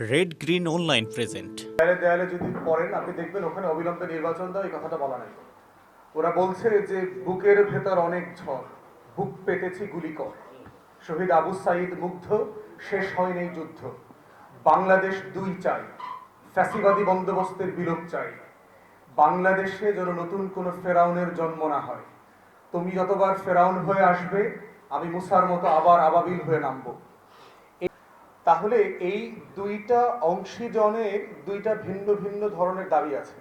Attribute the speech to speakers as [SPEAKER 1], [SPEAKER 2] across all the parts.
[SPEAKER 1] Red Green online present
[SPEAKER 2] দেয়ালে দেয়ালে যদি পড়েন, আপনি দেখবেন ওখানে অবিলম্বে নির্বাচন দাও এই কথাটা বলা নাই। ওরা বলছে যে বুকের ভেতর অনেক ঝড়, বুক পেতেছি গুলি কর। শহীদ আবু সাইদ মুগ্ধ, শেষ হয়নি যুদ্ধ। বাংলাদেশ দুই চাই, ফ্যাসিবাদী বন্দোবস্তের বিলোপ চাই। বাংলাদেশে যেন নতুন কোনো ফেরাউনের জন্ম না হয়। তুমি যতবার ফেরাউন হয়ে আসবে, আমি মুসার মতো আবার আবাবিল হয়ে নামবো। তাহলে এই দুইটা অংশীজনের দুইটা ভিন্ন ভিন্ন ধরনের দাবি আছে।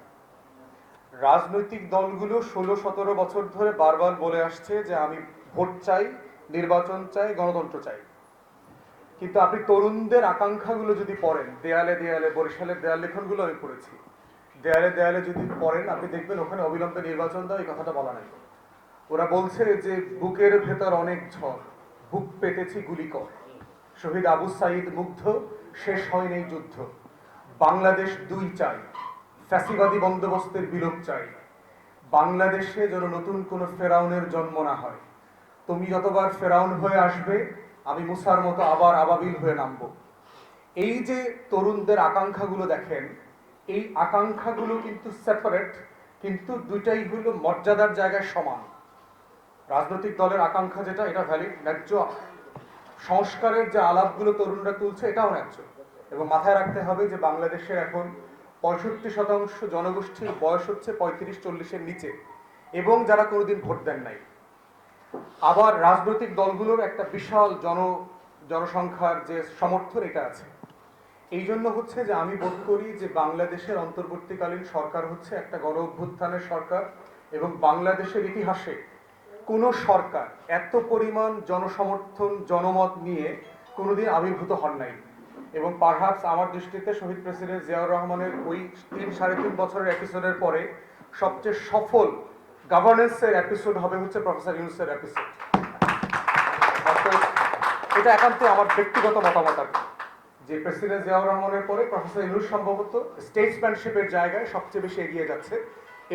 [SPEAKER 2] রাজনৈতিক দলগুলো ষোলো সতেরো বছর ধরে বারবার বলে আসছে যে আমি ভোট চাই, নির্বাচন চাই, গণতন্ত্র চাই। কিন্তু আপনি তরুণদের আকাঙ্ক্ষাগুলো যদি পড়েন, দেয়ালে দেয়ালে, বরিশালের দেয়াল লেখনগুলো আমি পড়েছি। দেয়ালে দেয়ালে যদি পড়েন, আপনি দেখবেন ওখানে অবিলম্বে নির্বাচন দাও, এই কথাটা বলা নাই। ওরা বলছে যে, বুকের ভেতর অনেক ঝড়, বুক পেতেছি গুলি কর। শহীদ আবু সাইদ মুগ্ধ, শেষ হয়নি এই যুদ্ধ। বাংলাদেশ দুই চাই, ফ্যাসিবাদী বন্দোবস্তের বিলোপ চাই। বাংলাদেশে যেন নতুন কোনো ফেরাউনের জন্ম না হয়। তুমি যতবার ফেরাউন হয়ে আসবে, আমি মুসার মতো আবার আবাবিল হয়ে নামবো। এই যে তরুণদের আকাঙ্ক্ষাগুলো দেখেন, এই আকাঙ্ক্ষাগুলো কিন্তু সেপারেট কিন্তু দুইটাই হলো মর্যাদার জায়গায় সমান। রাজনৈতিক দলের আকাঙ্ক্ষা যেটা, এটা ভ্যালিড ন্যায্য সংস্কারের যে আলাপগুলো তরুণরা তুলছে, এটাও ন্যায্য। এবং মাথায় রাখতে হবে যে বাংলাদেশের এখন পঁয়ষট্টি শতাংশ জনগোষ্ঠীর বয়স হচ্ছে পঁয়ত্রিশ চল্লিশের নিচে, এবং যারা কোনোদিন ভোট দেন নাই। আবার রাজনৈতিক দলগুলোর একটা বিশাল জন, জনসংখ্যার যে সমর্থন, এটা আছে। এই জন্য হচ্ছে যে আমি বোধ করি যে বাংলাদেশের অন্তর্বর্তীকালীন সরকার হচ্ছে একটা গণ অভ্যুত্থানের সরকার, এবং বাংলাদেশের ইতিহাসে কোনো সরকার এত পরিমাণ জনসমর্থন, জনমত নিয়ে কোনোদিন আবির্ভূত হন নাই। এবং পারহাপস আমার দৃষ্টিতে শহীদ প্রেসিডেন্ট জিয়াউর রহমানের ওই তিন সাড়ে তিন বছরের এপিসোডের পরে সবচেয়ে সফল গভর্নেন্সের এপিসোড হবে হচ্ছে প্রফেসর ইউনুসের এপিসোড এটা একান্ত আমার ব্যক্তিগত মতামত আর যে প্রেসিডেন্ট জিয়াউর রহমানের পরে প্রফেসর ইউনুস সম্ভবত স্টেটসম্যানশিপের জায়গায় সবচেয়ে বেশি এগিয়ে যাচ্ছে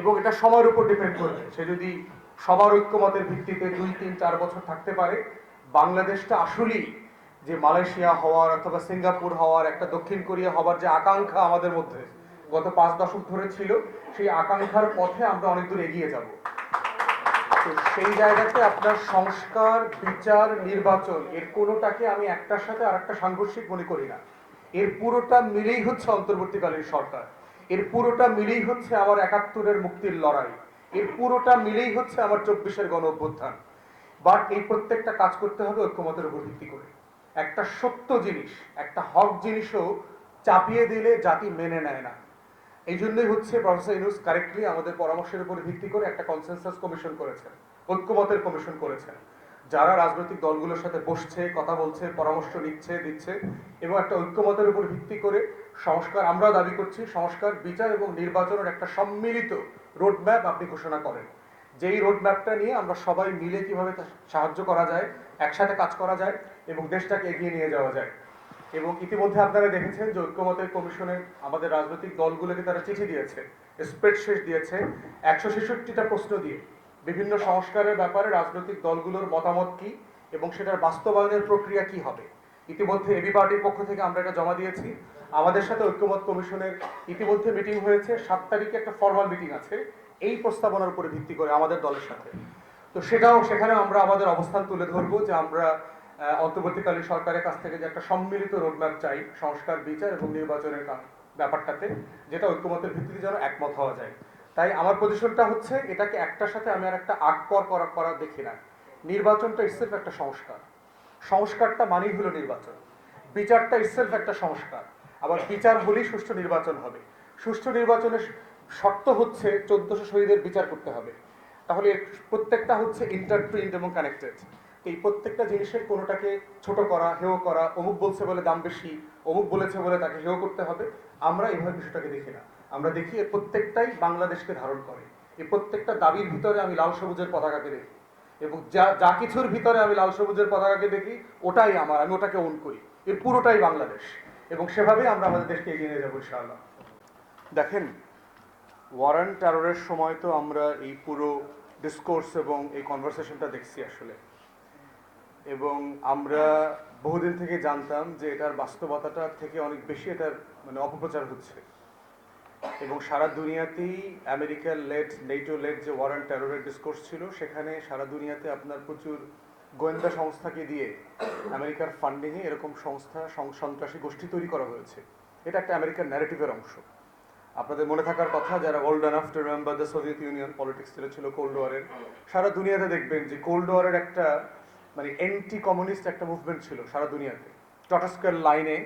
[SPEAKER 2] এবং এটা সময়ের উপর ডিপেন্ড করবে। সে যদি সবার ঐক্যমতের ভিত্তিতে দুই, তিন, চার বছর থাকতে পারে। বাংলাদেশটা আসলেই যে মালয়েশিয়া হওয়ার অথবা সিঙ্গাপুর হওয়ার একটা দক্ষিণ কোরিয়া হওয়ার যে আকাঙ্ক্ষা আমাদের মধ্যে গত পাঁচ দশক ধরে ছিল, সেই আকাঙ্ক্ষার পথে আমরা অনেক দূর এগিয়ে যাব। তো সেই জায়গাতে আপনার সংস্কার, বিচার, নির্বাচন, এর কোনোটাকে আমি একটার সাথে আর একটা সাংঘর্ষিক মনে করি না। এর পুরোটা মিলেই হচ্ছে অন্তর্বর্তীকালীন সরকার। এর পুরোটা মিলেই হচ্ছে আমার একাত্তরের মুক্তির লড়াই। এর পুরোটা মিলেই হচ্ছে আমার চব্বিশের গণ অভ্যুত্থান। বাট এই প্রত্যেকটা কাজ করতে হবে ঐক্যমতের উপর ভিত্তি করে। একটা সত্য জিনিস, একটা হক জিনিসও চাপিয়ে দিলে জাতি মেনে নেয় না। এই জন্যই হচ্ছে প্রফেসর ইউনুস কারেক্টলি আমাদের পরামর্শের উপর ভিত্তি করে একটা কনসেনসাস কমিশন করেছেন, ঐক্যমতের কমিশন করেছেন। যারা রাজনৈতিক দলগুলোর সাথে বসছে, কথা বলছে, পরামর্শ নিচ্ছে, দিচ্ছে এবং একটা ঐক্যমতের উপর ভিত্তি করে সংস্কার, আমরাও দাবি করছি, সংস্কার, বিচার এবং নির্বাচনের একটা সম্মিলিত রোডম্যাপ আপনি ঘোষণা করেন। যেই রোডম্যাপটা নিয়ে আমরা সবাই মিলে কীভাবে সাহায্য করা যায়, একসাথে কাজ করা যায় এবং দেশটাকে এগিয়ে নিয়ে যাওয়া যায়। এবং ইতিমধ্যে আপনারা দেখেছেন যে ঐক্যমতের কমিশনের আমাদের রাজনৈতিক দলগুলোকে তারা চিঠি দিয়েছে স্প্রেডশিট দিয়েছে একশো ছেষট্টিটা প্রশ্ন দিয়ে। বিভিন্ন সংস্কারের ব্যাপারে রাজনৈতিক দলগুলোর মতামত কি এবং সেটার বাস্তবায়নের প্রক্রিয়া কি হবে? ইতিমধ্যে এবি পার্টির পক্ষ থেকে আমরা এটা জমা দিয়েছি। আমাদের সাথে ঐক্যমত কমিশনের ইতিমধ্যে মিটিং হয়েছে। সাত তারিখে একটা ফর্মাল মিটিং আছে। এই প্রস্তাবনার উপরে ভিত্তি করে আমাদের দলের সাথে। তো সেটাও সেখানে আমরা আমাদের অবস্থান তুলে ধরবো যে আমরা অন্তর্বর্তীকালীন সরকারের কাছ থেকে যে একটা সম্মিলিত রোডম্যাপ চাই, সংস্কার, বিচার এবং নির্বাচনের ব্যাপারটাতে, যেটা ঐক্যমতের ভিত্তিতে যেন একমত হওয়া যায়। তাই আমার পজিশনটা হচ্ছে, এটাকে একটার সাথে আমি আর একটা আগ পর করা করা দেখি না। নির্বাচনটা ইসেলফ একটা সংস্কার। সংস্কারটা মানেই হলো নির্বাচন। বিচারটা ইসেলফ একটা সংস্কার। আবার বিচার হলেই সুষ্ঠু নির্বাচন হবে। সুষ্ঠু নির্বাচনের শর্ত হচ্ছে চোদ্দশো শহীদের বিচার করতে হবে। তাহলে প্রত্যেকটা হচ্ছে ইন্টারপ্রিন্ট এবং কানেক্টেড তো এই প্রত্যেকটা জিনিসের কোনোটাকে ছোট করা, হেয় করা, অমুক বলছে বলে দাম বেশি, অমুক বলেছে বলে তাকে হেয় করতে হবে, আমরা এইভাবে বিষয়টাকে দেখি না। আমরা দেখি এর প্রত্যেকটাই বাংলাদেশকে ধারণ করে। এই প্রত্যেকটা দাবির ভিতরে আমি লাল সবুজের পতাকাকে দেখি। এবং যা যা কিছুর ভিতরে আমি লাল সবুজের পতাকাকে দেখি, ওটাই আমার, আমি ওটাকে ওন করি। এর পুরোটাই বাংলাদেশ। এবং সেভাবেই আমরা আমাদের দেশকে এগিয়ে নিয়ে যাব, ইনশাআল্লাহ। দেখেন ওয়ারান টেররের সময় তো আমরা এই পুরো ডিসকোর্স এবং এই কনভারসেশনটা দেখছি আসলে। এবং আমরা বহুদিন থেকে জানতাম যে এটার বাস্তবতাটা থেকে অনেক বেশি এটার মানে অপপ্রচার হচ্ছে। এবং সারা দুনিয়াতেই আমেরিকার লেড নেটো লেড যে ওয়ার অ্যান্ড টেরোরের ডিসকোর্স ছিল, সেখানে সারা দুনিয়াতে আপনার প্রচুর গোয়েন্দা সংস্থাকে দিয়ে আমেরিকার ফান্ডিংয়ে এরকম সংস্থা সন্ত্রাসী গোষ্ঠী তৈরি করা হয়েছে। এটা একটা আমেরিকার ন্যারেটিভের অংশ। আপনাদের মনে থাকার কথা, যারা old enough to remember the Soviet Union politics যেটা ছিল কোল্ড ওয়ারের সারা দুনিয়াতে দেখবেন যে কোল্ড ওয়ারের একটা মানে এন্টি কমিউনিস্ট একটা মুভমেন্ট ছিল সারা দুনিয়াতে। টটাস্কের লাইনে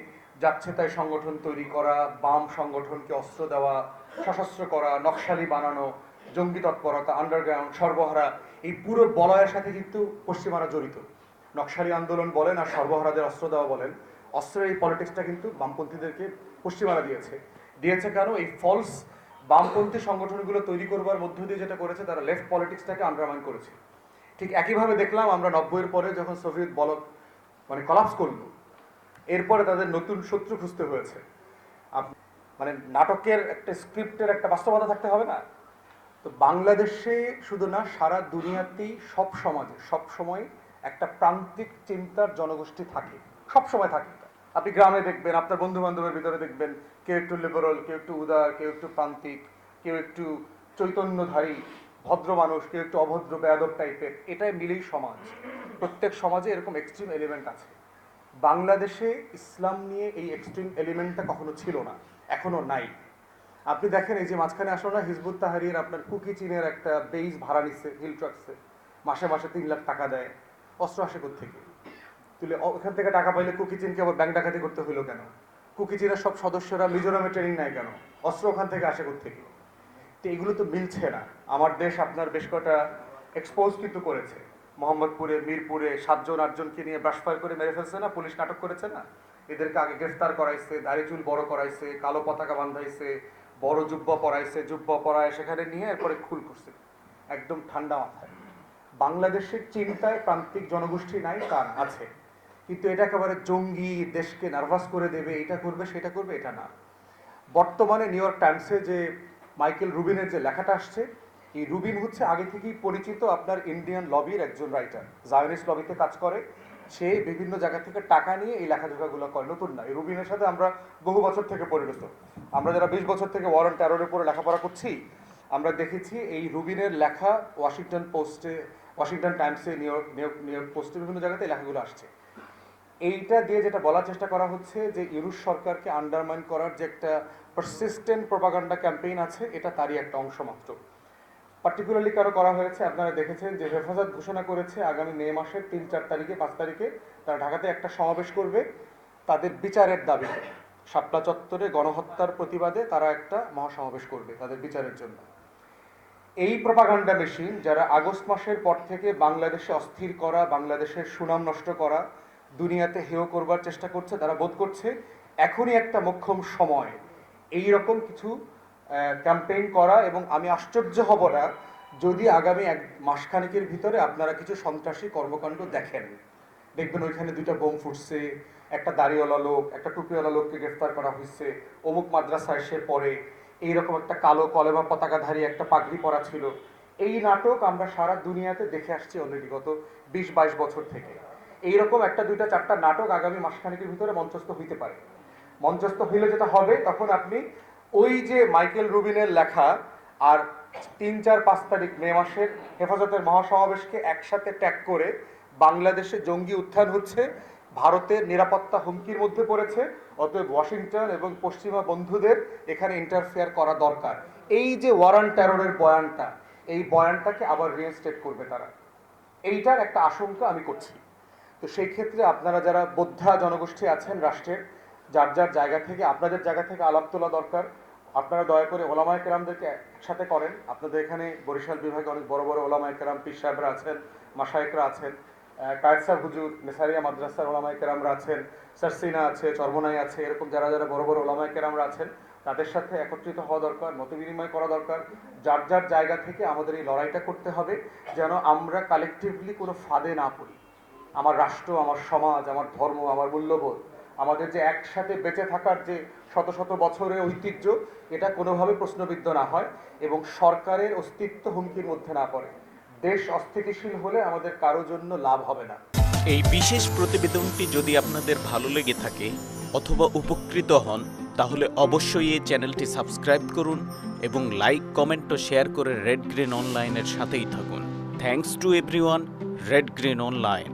[SPEAKER 2] যাচ্ছে তাই সংগঠন তৈরি করা, বাম সংগঠনকে অস্ত্র দেওয়া, সশস্ত্র করা, নকশালি বানানো জঙ্গি তৎপরতা আন্ডারগ্রাউন্ড সর্বহারা, এই পুরো বলয়ের সাথে কিন্তু পশ্চিমারা জড়িত। নকশালি আন্দোলন বলেন আর সর্বহারাদের অস্ত্র দেওয়া বলেন, অস্ত্রের এই পলিটিক্সটা কিন্তু বামপন্থীদেরকে পশ্চিমারা দিয়েছে। দিয়েছে কেন? এই ফলস বামপন্থী সংগঠনগুলো তৈরি করবার মধ্য দিয়ে যেটা করেছে, তারা লেফট পলিটিক্সটাকে আন্ডারমাইন করেছে। ঠিক একইভাবে দেখলাম আমরা নব্বইয়ের পরে যখন সোভিয়েত বলক মানে কলাপস করল, এরপরে তাদের নতুন শত্রু খুঁজতে হয়েছে। মানে নাটকের একটা স্ক্রিপ্টের একটা বাস্তবতা থাকতে হবে না? তো বাংলাদেশে শুধু না, সারা দুনিয়াতেই সব সমাজে, সব সময় একটা প্রান্তিক চিন্তার জনগোষ্ঠী থাকে। সব সময় থাকে। আপনি গ্রামে দেখবেন, আপনার বন্ধু বান্ধবের ভিতরে দেখবেন, কেউ একটু লিবারাল কেউ একটু উদার, কেউ একটু প্রান্তিক, কেউ একটু চৈতন্যধারী, ভদ্র মানুষ, কেউ একটু অভদ্র, বেয়াদব টাইপের এটাই মিলেই সমাজ। প্রত্যেক সমাজে এরকম এক্সট্রিম এলিমেন্ট আছে। বাংলাদেশে ইসলাম নিয়ে এই এক্সট্রিম এলিমেন্টটা কখনো ছিল না। এখনও নাই। আপনি দেখেন এই যে মাঝখানে আসলো না, হিজবুত তাহারির আপনার কুকি চীনের একটা বেইস ভাড়া নিচ্ছে, হিল ট্রাক্সে। মাসে মাসে তিন লাখ টাকা দেয়। অস্ত্র আসে থেকে তুলে ওখান থেকে টাকা পাইলে কুকি চীনকে আবার ব্যাংক ডাকাতি করতে হলো কেন? কুকি চীনের সব সদস্যরা মিজোরামে ট্রেনিং নেয় কেন? অস্ত্র ওখান থেকে আসে থেকে তো এগুলো তো মিলছে না। আমার দেশ আপনার বেশ কটা এক্সপোজ কিন্তু করেছে। মোহাম্মদপুরে, মিরপুরে সাতজন, আটজনকে নিয়ে ব্রাশফায়ার করে মেরে ফেলছে না? পুলিশ নাটক করেছে না? এদেরকে আগে গ্রেফতার করাইছে, দাড়ি চুল বড় করাইছে, কালো পতাকা বান্ধাইছে বড় জুব্বা পরাইছে জুব্বা পরায় সেখানে নিয়ে এরপরে খুল করছে। একদম ঠান্ডা মাথায়। বাংলাদেশের চিন্তায় প্রান্তিক জনগোষ্ঠী নাই কার আছে। কিন্তু এটা একেবারে জঙ্গি, দেশকে নার্ভাস করে দেবে, এটা করবে, সেটা করবে, এটা না। বর্তমানে নিউ ইয়র্ক টাইমসে যে মাইকেল রুবিনের যে লেখাটা আসছে, এই রুবিন হচ্ছে আগে থেকেই পরিচিত আপনার ইন্ডিয়ান লবির একজন রাইটার। জায়নিস লবিতে কাজ করে। সে বিভিন্ন জায়গা থেকে টাকা নিয়ে এই লেখাজোখাগুলো করে। নতুন না, এই রুবিনের সাথে আমরা বহু বছর থেকে পরিণত। আমরা যারা বিশ বছর থেকে ওয়ারেন টেরোরের উপরে লেখাপড়া করছি, আমরা দেখেছি এই রুবিনের লেখা ওয়াশিংটন পোস্টে ওয়াশিংটন টাইমসে নিউ ইয়র্ক নিউ পোস্টে বিভিন্ন জায়গাতে লেখাগুলো আসছে। এইটা দিয়ে যেটা বলার চেষ্টা করা হচ্ছে যে ইউরুশ সরকারকে আন্ডারমাইন করার যে একটা পারসিস্টেন্ট প্রপাগান্ডা ক্যাম্পেইন আছে, এটা তারই একটা অংশ মাত্র। পার্টিকুলারলি কারও করা হয়েছে, আপনারা দেখেছেন যে হেফাজত ঘোষণা করেছে আগামী মে মাসের তিন চার তারিখে, পাঁচ তারিখে তারা ঢাকাতে একটা সমাবেশ করবে। তাদের বিচারের দাবিতে শাপলা চত্বরে গণহত্যার প্রতিবাদে তারা একটা মহাসমাবেশ করবে তাদের বিচারের জন্য। এই প্রপাগান্ডা মেশিন যারা আগস্ট মাসের পর থেকে বাংলাদেশে অস্থির করা, বাংলাদেশের সুনাম নষ্ট করা, দুনিয়াতে হেয় করবার চেষ্টা করছে, তারা বোধ করছে, এখনই একটা মোক্ষম সময়। এই রকম কিছু ক্যাম্পেইন করা এবং আমি আশ্চর্য হব না যদি আগামী এক মাসখানেকের ভিতরে আপনারা কিছু সন্ত্রাসী কর্মকাণ্ড দেখেন। দেখবেন ওইখানে দুইটা বোম ফুটছে, একটা দাড়িওয়ালা লোক, একটা টুপিওয়ালা লোককে গ্রেফতার করা হয়েছে, অমুক মাদ্রাসায় সে পড়ে, এইরকম একটা কালো কলেমা পতাকাধারী একটা পাগড়ি পরা ছিল। এই নাটক আমরা সারা দুনিয়াতে দেখে আসছি অলরেডি গত বিশ বাইশ বছর থেকে। এইরকম একটা দুইটা চারটা নাটক আগামী মাসখানেকের ভিতরে মঞ্চস্থ হইতে পারে। মঞ্চস্থ হইলে যেটা হবে, তখন আপনি ওই যে মাইকেল রুবিনের লেখা আর তিন, চার, পাঁচ তারিখ মে মাসের হেফাজতের মহাসমাবেশকে একসাথে ট্যাগ করে বাংলাদেশে জঙ্গি উত্থান হচ্ছে ভারতের নিরাপত্তা হুমকির মধ্যে পড়েছে, অতএব ওয়াশিংটন এবং পশ্চিমা বন্ধুদের এখানে ইন্টারফেয়ার করা দরকার। এই যে ওয়ারান টেররের বয়ানটা, এই বয়ানটাকে আবার রিইনস্টেট করবে তারা। এইটার একটা আশঙ্কা আমি করছি। তো সেই ক্ষেত্রে আপনারা যারা বোদ্ধা জনগোষ্ঠী আছেন রাষ্ট্রের, যার যার জায়গা থেকে, আপনাদের জায়গা থেকে আলাপ তোলা দরকার। আপনারা দয়া করে ওলামায় কেরামদেরকে একসাথে করেন। আপনাদের এখানে বরিশাল বিভাগে অনেক বড় বড় ওলামায় কেরাম, পীর সাহেবরা আছেন মাসায়েকরা আছেন কায়সার হুজুর, নেসারিয়া মাদ্রাসার ওলামায় কেরামরা আছেন সারসিনা আছে, চর্মনাই আছে, এরকম যারা যারা বড় বড় ওলামায় কেরামরা আছেন, তাদের সাথে একত্রিত হওয়া দরকার, মত বিনিময় করা দরকার। যার যার জায়গা থেকে আমাদের এই লড়াইটা করতে হবে, যেন আমরা কালেকটিভলি কোনো ফাঁদে না পড়ি। আমার রাষ্ট্র, আমার সমাজ, আমার ধর্ম, আমার মূল্যবোধ আমাদের যে একসাথে বেঁচে থাকার যে শত শত বছরের ঐতিহ্য, এটা কোনোভাবে প্রশ্নবিদ্ধ না হয় এবং সরকারের অস্তিত্ব হুমকির মধ্যে না পড়ে। দেশ অস্থিতিশীল হলে আমাদের কারও জন্য লাভ হবে না।
[SPEAKER 1] এই বিশেষ প্রতিবেদনটি যদি আপনাদের ভালো লেগে থাকে অথবা উপকৃত হন, তাহলে অবশ্যই এই চ্যানেলটি সাবস্ক্রাইব করুন এবং লাইক, কমেন্ট ও শেয়ার করে রেড গ্রিন অনলাইনের সাথেই থাকুন। Thanks to everyone Red Green Online